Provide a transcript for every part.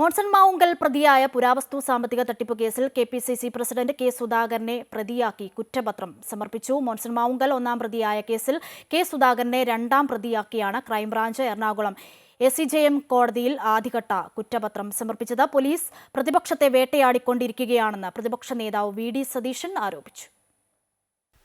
മോൺസൺ മാവുങ്കൽ പ്രതിയായ പുരാവസ്തു സാമ്പത്തിക തട്ടിപ്പ് കേസിൽ K P C C president K സുധാകരനെ പ്രതിയാക്കി കുറ്റപത്രം സമർപ്പിച്ചു. മോൺസൺ മാവുങ്കൽ ഒന്നാം പ്രതിയായ കേസിൽ കെ സുധാകരനെ രണ്ടാം പ്രതിയാക്കിയാണ് crime branch Ernakulam A C J M കോടതിയിൽ ആദ്യഘട്ട കുറ്റപത്രം സമർപ്പിച്ചത്. പോലീസ് പ്രതിപക്ഷത്തെ വേട്ടയാടിക്കൊണ്ടിരിക്കുകയാണെന്ന് പ്രതിപക്ഷ നേതാവ് വി ഡി സതീശൻ ആരോപിച്ചു.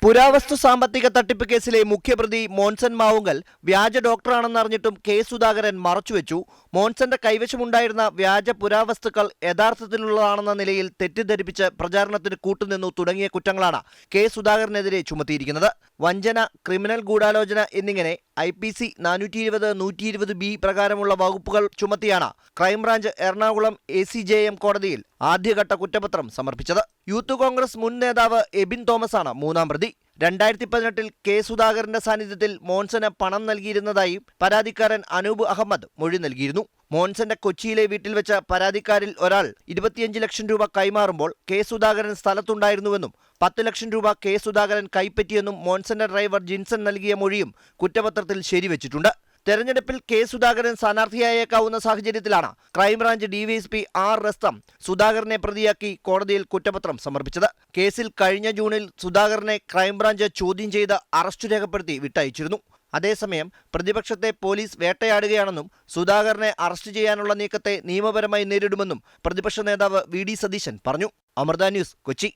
പുരാവസ്തു സാമ്പത്തിക തട്ടിപ്പ് കേസിലെ മുഖ്യപ്രതി മോൻസൺ മാവുങ്കൽ വ്യാജ ഡോക്ടറാണെന്നറിഞ്ഞിട്ടും കെ സുധാകരൻ മറച്ചുവെച്ചു. മോൻസന്റെ കൈവശമുണ്ടായിരുന്ന വ്യാജ പുരാവസ്തുക്കൾ യഥാർത്ഥത്തിലുള്ളതാണെന്ന നിലയിൽ തെറ്റിദ്ധരിപ്പിച്ച് പ്രചാരണത്തിന് കൂട്ടുനിന്നു തുടങ്ങിയ കുറ്റങ്ങളാണ് കെ സുധാകരനെതിരെ ചുമത്തിയിരിക്കുന്നത്. വഞ്ചന ക്രിമിനൽ ഗൂഢാലോചന എന്നിങ്ങനെ ഐ പി സി നാനൂറ്റി ഇരുപത് നൂറ്റി ഇരുപത് ബി പ്രകാരമുള്ള വകുപ്പുകൾ ചുമത്തിയാണ് crime branch Ernakulam A C J M കോടതിയിൽ ആദ്യഘട്ട കുറ്റപത്രം സമർപ്പിച്ചത്. യൂത്ത് കോൺഗ്രസ് മുൻ നേതാവ് എബിൻ തോമസാണ് മൂന്നാം പ്രതി. രണ്ടായിരത്തി പതിനെട്ടിൽ കെ സുധാകരന്റെ സാന്നിധ്യത്തിൽ മോൻസന് പണം നൽകിയിരുന്നതായി പരാതിക്കാരൻ അനൂപ് അഹമ്മദ് മൊഴി നൽകിയിരുന്നു. മോൻസന്റെ കൊച്ചിയിലെ വീട്ടിൽ വെച്ച പരാതിക്കാരിൽ ഒരാൾ ഇരുപത്തിയഞ്ച് ലക്ഷം രൂപ കൈമാറുമ്പോൾ കെ സുധാകരൻ സ്ഥലത്തുണ്ടായിരുന്നുവെന്നും പത്ത് ലക്ഷം രൂപ കെ സുധാകരൻ കൈപ്പറ്റിയെന്നും മോൻസന്റെ ഡ്രൈവർ ജിൻസൺ നൽകിയ മൊഴിയും കുറ്റപത്രത്തിൽ ശരിവെച്ചിട്ടുണ്ട്. തെരഞ്ഞെടുപ്പിൽ കെ സുധാകരൻ സ്ഥാനാർത്ഥിയായേക്കാവുന്ന സാഹചര്യത്തിലാണ് ക്രൈംബ്രാഞ്ച് ഡിവൈഎസ്പി ആർ റസ്തം സുധാകരനെ പ്രതിയാക്കി കോടതിയിൽ കുറ്റപത്രം സമർപ്പിച്ചത്. കേസിൽ കഴിഞ്ഞ ജൂണിൽ സുധാകരനെ ക്രൈംബ്രാഞ്ച് ചോദ്യം ചെയ്ത് അറസ്റ്റ് രേഖപ്പെടുത്തി വിട്ടയച്ചിരുന്നു. അതേസമയം പ്രതിപക്ഷത്തെ പോലീസ് വേട്ടയാടുകയാണെന്നും സുധാകരനെ അറസ്റ്റ് ചെയ്യാനുള്ള നീക്കത്തെ നിയമപരമായി നേരിടുമെന്നും പ്രതിപക്ഷ നേതാവ് വി ഡി സതീശൻ പറഞ്ഞു. അമൃത ന്യൂസ് കൊച്ചി.